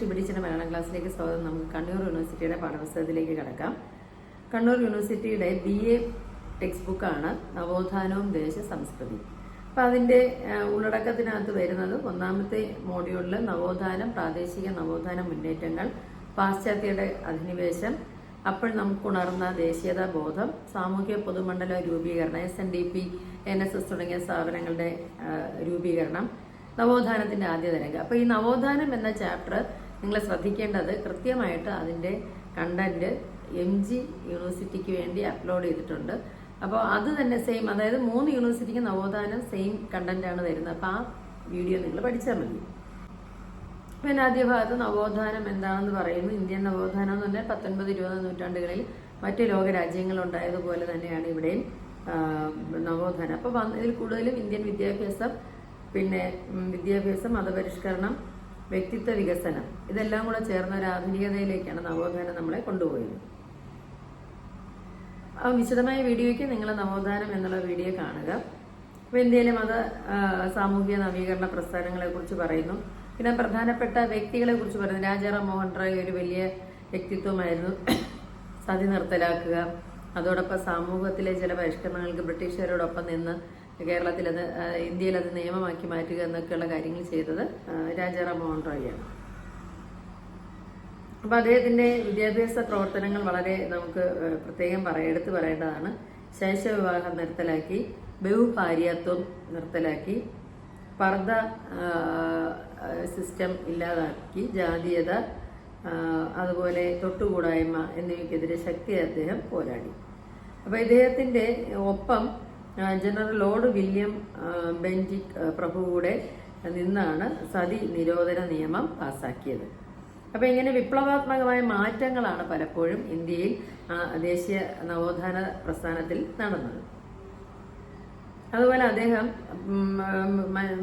പിടിച്ചിന്റെ മലയാളം ക്ലാസ്സിലേക്ക് സ്വാഗതം. നമുക്ക് കണ്ണൂർ യൂണിവേഴ്സിറ്റിയുടെ പാഠപുസ്തകത്തിലേക്ക് കടക്കാം. കണ്ണൂർ യൂണിവേഴ്സിറ്റിയുടെ ബി എ ടെക്സ്റ്റ് ബുക്കാണ് നവോത്ഥാനവും ദേശ സംസ്കൃതി അപ്പൊ അതിന്റെ ഉള്ളടക്കത്തിനകത്ത് വരുന്നത് ഒന്നാമത്തെ മോഡ്യൂളിൽ നവോത്ഥാനം പ്രാദേശിക നവോത്ഥാന മുന്നേറ്റങ്ങൾ പാശ്ചാത്യയുടെ അധിനിവേശം അപ്പോൾ നമുക്ക് ഉണർന്ന ദേശീയതാ ബോധം സാമൂഹ്യ പൊതുമണ്ഡല രൂപീകരണം S N D P N S S തുടങ്ങിയ സ്ഥാപനങ്ങളുടെ രൂപീകരണം നവോത്ഥാനത്തിന്റെ ആദ്യ തരംഗം അപ്പൊ ഈ നവോത്ഥാനം എന്ന ചാപ്റ്റർ നിങ്ങൾ ശ്രദ്ധിക്കേണ്ടത് കൃത്യമായിട്ട് അതിന്റെ കണ്ടന്റ് എം ജി യൂണിവേഴ്സിറ്റിക്ക് വേണ്ടി അപ്ലോഡ് ചെയ്തിട്ടുണ്ട്. അപ്പോൾ അത് തന്നെ സെയിം അതായത് മൂന്ന് യൂണിവേഴ്സിറ്റിക്ക് നവോത്ഥാനം സെയിം കണ്ടന്റ് ആണ് വരുന്നത് അപ്പോൾ ആ വീഡിയോ നിങ്ങൾ പഠിച്ചാൽ മതി. പിന്നെ ആദ്യ ഭാഗത്ത് നവോത്ഥാനം എന്താണെന്ന് പറയുന്നു. ഇന്ത്യൻ നവോത്ഥാനം എന്ന് പറഞ്ഞാൽ പത്തൊൻപത് ഇരുപത് നൂറ്റാണ്ടുകളിൽ മറ്റ് ലോക രാജ്യങ്ങളുണ്ടായതുപോലെ തന്നെയാണ് ഇവിടെയും നവോത്ഥാനം. അപ്പോൾ ഇതിൽ കൂടുതലും ഇന്ത്യൻ വിദ്യാഭ്യാസം പിന്നെ വിദ്യാഭ്യാസം മതപരിഷ്കരണം വ്യക്തിത്വ വികസനം. ഇതെല്ലാം കൂടെ ചേർന്ന ഒരു ആധുനികതയിലേക്കാണ് നവോത്ഥാനം നമ്മളെ കൊണ്ടുപോയത്. ആ വിശദമായ വീഡിയോയ്ക്ക് നിങ്ങൾ നവോത്ഥാനം എന്നുള്ള വീഡിയോ കാണുക. അപ്പോൾ ഇന്ത്യയിലെ മത സാമൂഹിക നവീകരണ പ്രസ്ഥാനങ്ങളെ കുറിച്ച് പറയുന്നു. പിന്നെ പ്രധാനപ്പെട്ട വ്യക്തികളെ കുറിച്ച് പറയുന്നു. രാജാറാം മോഹൻ റോയ് ഒരു വലിയ വ്യക്തിത്വമായിരുന്നു. സതി നിർത്തലാക്കുക. അതോടൊപ്പം സമൂഹത്തിലെ ചില പരിഷ്കരണങ്ങൾക്ക് ബ്രിട്ടീഷുകാരോടൊപ്പം നിന്ന് കേരളത്തിൽ അത് ഇന്ത്യയിൽ അത് നിയമമാക്കി മാറ്റുക എന്നൊക്കെയുള്ള കാര്യങ്ങൾ ചെയ്തത് രാജാറാം മോഹൻ റോയിയാണ് അപ്പൊ അദ്ദേഹത്തിന്റെ വിദ്യാഭ്യാസ പ്രവർത്തനങ്ങൾ വളരെ നമുക്ക് പ്രത്യേകം പറയ എടുത്തു പറയേണ്ടതാണ്. ശൈശവ വിവാഹം നിർത്തലാക്കി ബഹുഭാര്യത്വം നിർത്തലാക്കി പർദ്ദ സിസ്റ്റം ഇല്ലാതാക്കി ജാതീയത അതുപോലെ തൊട്ടുകൂടായ്മ എന്നിവയ്ക്കെതിരെ ശക്തിയായി അദ്ദേഹം പോരാടി. അപ്പോൾ ഇദ്ദേഹത്തിന്റെ ഒപ്പം ജനറൽ ലോർഡ് വില്യം ബെഞ്ചി ബെഞ്ചിക് ആ, പ്രഭു കൂടെ നിന്നാണ് സതി നിരോധന നിയമം പാസാക്കിയത്. അപ്പൊ ഇങ്ങനെ വിപ്ലവാത്മകമായ മാറ്റങ്ങളാണ് പലപ്പോഴും ഇന്ത്യയിൽ ദേശീയ നവോത്ഥാന പ്രസ്ഥാനത്തിൽ നടന്നത്. അതുപോലെ അദ്ദേഹം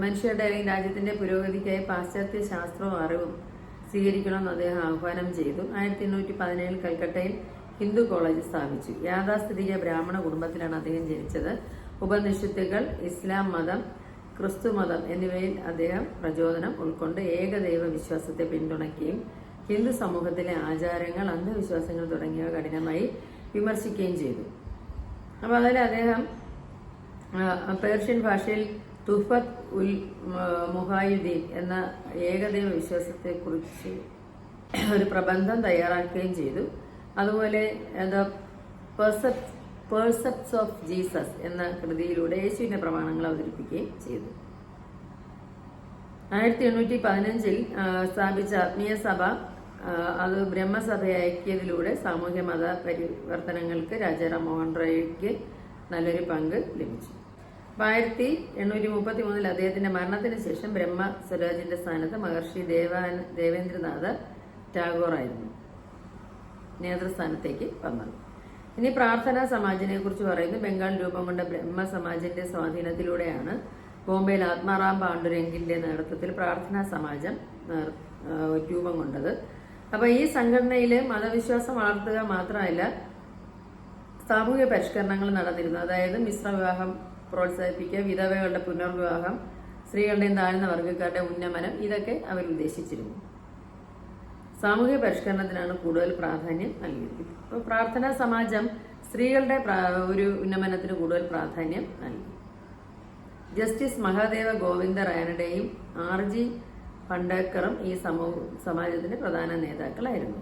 മനുഷ്യരുടെ അല്ലെങ്കിൽ രാജ്യത്തിന്റെ പുരോഗതിക്കായി പാശ്ചാത്യ ശാസ്ത്രവും അറിവും സ്വീകരിക്കണമെന്ന് അദ്ദേഹം ആഹ്വാനം ചെയ്തു. ആയിരത്തി എണ്ണൂറ്റി പതിനേഴിൽ കൽക്കട്ടയിൽ ഹിന്ദു കോളേജ് സ്ഥാപിച്ചു. യാഥാസ്ഥിതിക ബ്രാഹ്മണ കുടുംബത്തിലാണ് അദ്ദേഹം ജനിച്ചത്. ഉപനിഷത്തുകൾ ഇസ്ലാം മതം ക്രിസ്തു മതം എന്നിവയിൽ അദ്ദേഹം പ്രചോദനം ഉൾക്കൊണ്ട് ഏകദൈവ വിശ്വാസത്തെ പിന്തുണയ്ക്കുകയും ഹിന്ദു സമൂഹത്തിലെ ആചാരങ്ങൾ അന്ധവിശ്വാസങ്ങൾ തുടങ്ങിയവ കഠിനമായി വിമർശിക്കുകയും ചെയ്തു. അപ്പോൾ അതിൽ അദ്ദേഹം പേർഷ്യൻ ഭാഷയിൽ തുഫത് ഉൽ മുഹായുദ്ദീൻ എന്ന ഏകദൈവ വിശ്വാസത്തെക്കുറിച്ച് ഒരു പ്രബന്ധം തയ്യാറാക്കുകയും ചെയ്തു. അതുപോലെ ദ പേഴ്സെപ്റ്റ്സ് ഓഫ് ജീസസ് എന്ന കൃതിയിലൂടെ യേശുവിന്റെ പ്രമാണങ്ങൾ അവതരിപ്പിക്കുകയും ചെയ്തു. ആയിരത്തി എണ്ണൂറ്റി പതിനഞ്ചിൽ സ്ഥാപിച്ച ആത്മീയ സഭ അത് ബ്രഹ്മസഭയാക്കിയതിലൂടെ സാമൂഹ്യ മത പരിവർത്തനങ്ങൾക്ക് രാജാറാം മോഹൻ റോയ്ക്ക് നല്ലൊരു പങ്ക് ലഭിച്ചു. അപ്പൊ ആയിരത്തി എണ്ണൂറ്റി മുപ്പത്തി മൂന്നിൽ അദ്ദേഹത്തിന്റെ മരണത്തിന് ശേഷം ബ്രഹ്മ സ്വരാജിന്റെ സ്ഥാനത്ത് മഹർഷി ദേവാന ദേവേന്ദ്രനാഥ് ടാഗോർ ആയിരുന്നു നേതൃസ്ഥാനത്തേക്ക് വന്നത്. ഇനി പ്രാർത്ഥനാ സമാജിനെ കുറിച്ച് പറയുന്നു. ബംഗാൾ രൂപം കൊണ്ട ബ്രഹ്മ സമാജിന്റെ സ്വാധീനത്തിലൂടെയാണ് ബോംബെയിൽ ആത്മാറാം പാണ്ഡുരംഗിന്റെ നേതൃത്വത്തിൽ പ്രാർത്ഥനാ സമാജം രൂപം കൊണ്ടത്. അപ്പൊ ഈ സംഘടനയിൽ മതവിശ്വാസം വളർത്തുക മാത്രമല്ല സാമൂഹിക പരിഷ്കരണങ്ങൾ നടന്നിരുന്നു. അതായത് മിശ്ര വിവാഹം പ്രോത്സാഹിപ്പിക്കുക വിധവകളുടെ പുനർവിവാഹം സ്ത്രീകളുടെയും താഴ്ന്ന വർഗക്കാരുടെ ഉന്നമനം ഇതൊക്കെ അവർ ഉദ്ദേശിച്ചിരുന്നു സാമൂഹ്യ പരിഷ്കരണത്തിനാണ് കൂടുതൽ പ്രാധാന്യം നൽകിയിരിക്കുന്നത്. ഇപ്പോൾ പ്രാർത്ഥനാ സമാജം സ്ത്രീകളുടെ ഒരു ഉന്നമനത്തിന് കൂടുതൽ പ്രാധാന്യം നൽകി. ജസ്റ്റിസ് മഹാദേവ ഗോവിന്ദ റായനുടെയും ആർ ജി പണ്ടേക്കറും ഈ സമൂഹ സമാജത്തിന്റെ പ്രധാന നേതാക്കളായിരുന്നു.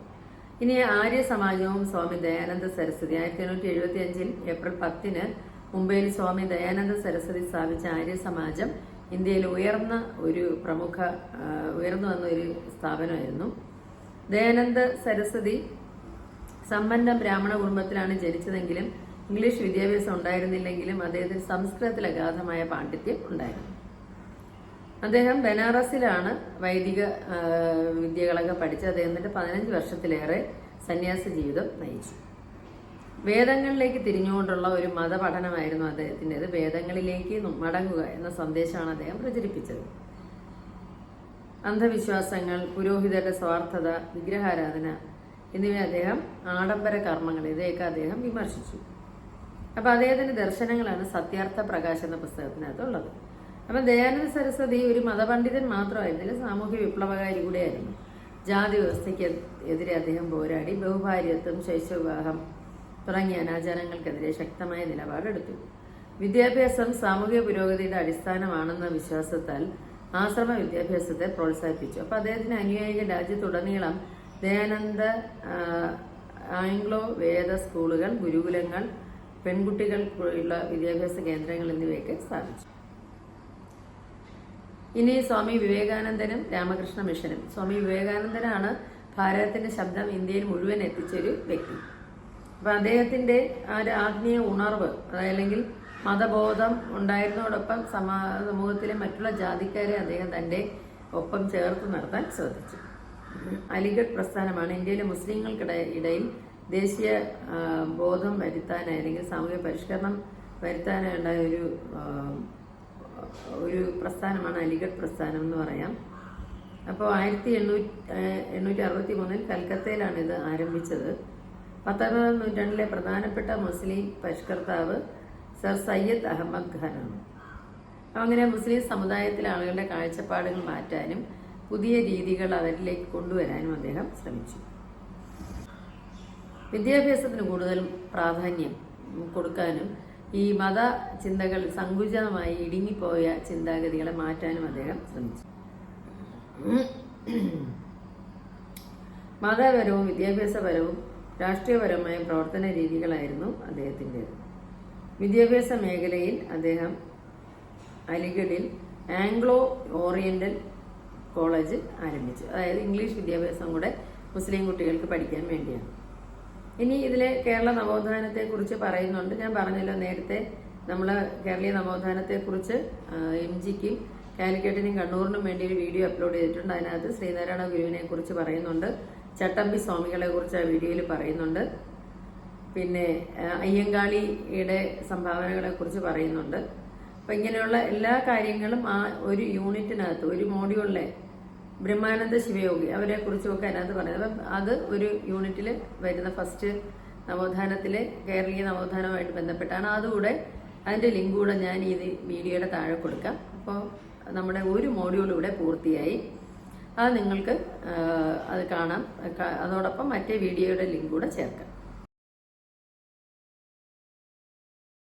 ഇനി ആര്യ സമാജവും സ്വാമി ദയാനന്ദ സരസ്വതി. ആയിരത്തി എണ്ണൂറ്റി എഴുപത്തി അഞ്ചിൽ ഏപ്രിൽ പത്തിന് മുംബൈയിൽ സ്വാമി ദയാനന്ദ സരസ്വതി സ്ഥാപിച്ച ആര്യ സമാജം ഇന്ത്യയിൽ ഉയർന്ന ഒരു പ്രമുഖ ഉയർന്നു വന്ന ഒരു സ്ഥാപനമായിരുന്നു. ദയാനന്ദ സരസ്വതി സമ്പന്ന ബ്രാഹ്മണ കുടുംബത്തിലാണ് ജനിച്ചതെങ്കിലും ഇംഗ്ലീഷ് വിദ്യാഭ്യാസം ഉണ്ടായിരുന്നില്ലെങ്കിലും അദ്ദേഹത്തിന് സംസ്കൃതത്തിൽ അഗാധമായ പാണ്ഡിത്യം ഉണ്ടായിരുന്നു. അദ്ദേഹം ബനാറസിലാണ് വൈദിക വിദ്യകളൊക്കെ പഠിച്ച് അദ്ദേഹം എന്നിട്ട് പതിനഞ്ച് വർഷത്തിലേറെ സന്യാസ ജീവിതം നയിച്ചു. വേദങ്ങളിലേക്ക് തിരിഞ്ഞുകൊണ്ടുള്ള ഒരു മതപഠനമായിരുന്നു അദ്ദേഹത്തിന്റെത്. വേദങ്ങളിലേക്ക് മടങ്ങുക എന്ന സന്ദേശമാണ് അദ്ദേഹം പ്രചരിപ്പിച്ചത്. അന്ധവിശ്വാസങ്ങൾ പുരോഹിതരുടെ സ്വാർത്ഥത വിഗ്രഹാരാധന എന്നിവ അദ്ദേഹം ആഡംബര കർമ്മങ്ങൾ ഇവയൊക്കെ അദ്ദേഹം വിമർശിച്ചു. അപ്പൊ അദ്ദേഹത്തിന്റെ ദർശനങ്ങളാണ് സത്യാർത്ഥ പ്രകാശ് എന്ന പുസ്തകത്തിനകത്തുള്ളത്. അപ്പൊ ദയാനന്ദ സരസ്വതി ഒരു മതപണ്ഡിതൻ മാത്രമായിരുന്നില്ല സാമൂഹ്യ വിപ്ലവകാരി കൂടെയായിരുന്നു. ജാതി വ്യവസ്ഥയ്ക്ക് എതിരെ അദ്ദേഹം പോരാടി ബഹുഭാര്യത്വം ശൈശവിവാഹം തുടങ്ങിയ അനാചാരങ്ങൾക്കെതിരെ ശക്തമായ നിലപാടെടുത്തു. വിദ്യാഭ്യാസം സാമൂഹിക പുരോഗതിയുടെ അടിസ്ഥാനമാണെന്ന വിശ്വാസത്താൽ ആശ്രമ വിദ്യാഭ്യാസത്തെ പ്രോത്സാഹിപ്പിച്ചു. അപ്പൊ അദ്ദേഹത്തിന് അനുയായിക രാജ്യത്തുടനീളം ദയാനന്ദ ആംഗ്ലോ വേദ സ്കൂളുകൾ ഗുരുകുലങ്ങൾ പെൺകുട്ടികൾക്കുള്ള വിദ്യാഭ്യാസ കേന്ദ്രങ്ങൾ എന്നിവയൊക്കെ സ്ഥാപിച്ചു. ഇനി സ്വാമി വിവേകാനന്ദനും രാമകൃഷ്ണ മിഷനും. സ്വാമി വിവേകാനന്ദനാണ് ഭാരതത്തിന്റെ ശബ്ദം ഇന്ത്യയിൽ മുഴുവൻ എത്തിച്ചൊരു വ്യക്തി. അപ്പൊ അദ്ദേഹത്തിന്റെ ആ ഒരു ആത്മീയ ഉണർവ് അതല്ലെങ്കിൽ മതബോധം ഉണ്ടായിരുന്നതോടൊപ്പം സമാ സമൂഹത്തിലെ മറ്റുള്ള ജാതിക്കാരെ അദ്ദേഹം തന്റെ ഒപ്പം ചേർത്ത് നിർത്താൻ ശ്രദ്ധിച്ചു. അലിഗഡ് പ്രസ്ഥാനമാണ് ഇന്ത്യയിലെ മുസ്ലിങ്ങൾക്കിട ഇടയിൽ ദേശീയ ബോധം വരുത്താനായി അല്ലെങ്കിൽ സാമൂഹിക പരിഷ്കരണം വരുത്താനായ ഒരു ഒരു പ്രസ്ഥാനമാണ് അലിഗഡ് പ്രസ്ഥാനം എന്ന് പറയാം. അപ്പോൾ ആയിരത്തി എണ്ണൂറ്റി എണ്ണൂറ്റി അറുപത്തി മൂന്നിൽ കൽക്കത്തയിലാണ് ഇത് ആരംഭിച്ചത്. പത്തൊൻപതാം നൂറ്റാണ്ടിലെ പ്രധാനപ്പെട്ട മുസ്ലിം പരിഷ്കർത്താവ് സർ സയ്യദ് അഹമ്മദ് ഖാനാണ്. അങ്ങനെ മുസ്ലിം സമുദായത്തിലെ ആളുകളുടെ കാഴ്ചപ്പാടുകൾ മാറ്റാനും പുതിയ രീതികൾ അവരിലേക്ക് കൊണ്ടുവരാനും അദ്ദേഹം ശ്രമിച്ചു. വിദ്യാഭ്യാസത്തിന് കൂടുതൽ പ്രാധാന്യം കൊടുക്കാനും ഈ മത ചിന്തകൾ സങ്കുചിതമായി ഇടുങ്ങിപ്പോയ ചിന്താഗതികളെ മാറ്റാനും അദ്ദേഹം ശ്രമിച്ചു. മതപരവും വിദ്യാഭ്യാസപരവും രാഷ്ട്രീയപരമായ പ്രവർത്തന രീതികളായിരുന്നു അദ്ദേഹത്തിന്റെത്. വിദ്യാഭ്യാസ മേഖലയിൽ അദ്ദേഹം അലിഗഡിൽ ആംഗ്ലോ ഓറിയന്റൽ കോളേജ് ആരംഭിച്ചു. അതായത് ഇംഗ്ലീഷ് വിദ്യാഭ്യാസം കൂടെ മുസ്ലിം കുട്ടികൾക്ക് പഠിക്കാൻ വേണ്ടിയാണ്. ഇനി ഇതിലെ കേരള നവോത്ഥാനത്തെ കുറിച്ച് പറയുന്നുണ്ട്. ഞാൻ പറഞ്ഞല്ലോ നേരത്തെ നമ്മൾ കേരളീയ നവോത്ഥാനത്തെ കുറിച്ച് എം ജിക്കും കാലിക്കറ്റിനും കണ്ണൂരിനും വേണ്ടി ഒരു വീഡിയോ അപ്ലോഡ് ചെയ്തിട്ടുണ്ട്. അതിനകത്ത് ശ്രീനാരായണ ഗുരുവിനെ കുറിച്ച് പറയുന്നുണ്ട്. ചട്ടമ്പി സ്വാമികളെ കുറിച്ച് ആ വീഡിയോയിൽ പറയുന്നുണ്ട്. പിന്നെ അയ്യങ്കാളിയുടെ സംഭാവനകളെ കുറിച്ച് പറയുന്നുണ്ട്. അപ്പൊ ഇങ്ങനെയുള്ള എല്ലാ കാര്യങ്ങളും ആ ഒരു യൂണിറ്റിനകത്ത് ഒരു മോഡ്യൂളിലെ ബ്രഹ്മാനന്ദ ശിവയോഗി അവരെ കുറിച്ചൊക്കെ അതിനകത്ത് പറയുന്നത്. അപ്പം അത് ഒരു യൂണിറ്റിൽ വരുന്ന ഫസ്റ്റ് നവോത്ഥാനത്തിലെ കേരളീയ നവോത്ഥാനവുമായിട്ട് ബന്ധപ്പെട്ടാണ്. അതുകൂടെ അതിന്റെ ലിങ്ക് കൂടെ ഞാൻ ഈ വീഡിയോയുടെ താഴെ കൊടുക്കാം. അപ്പോൾ നമ്മുടെ ഒരു മോഡ്യൂൾ ഇവിടെ പൂർത്തിയായി. അത് നിങ്ങൾക്ക് അത് കാണാം. അതോടൊപ്പം മറ്റേ വീഡിയോയുടെ ലിങ്ക് കൂടെ ചേർക്കാം.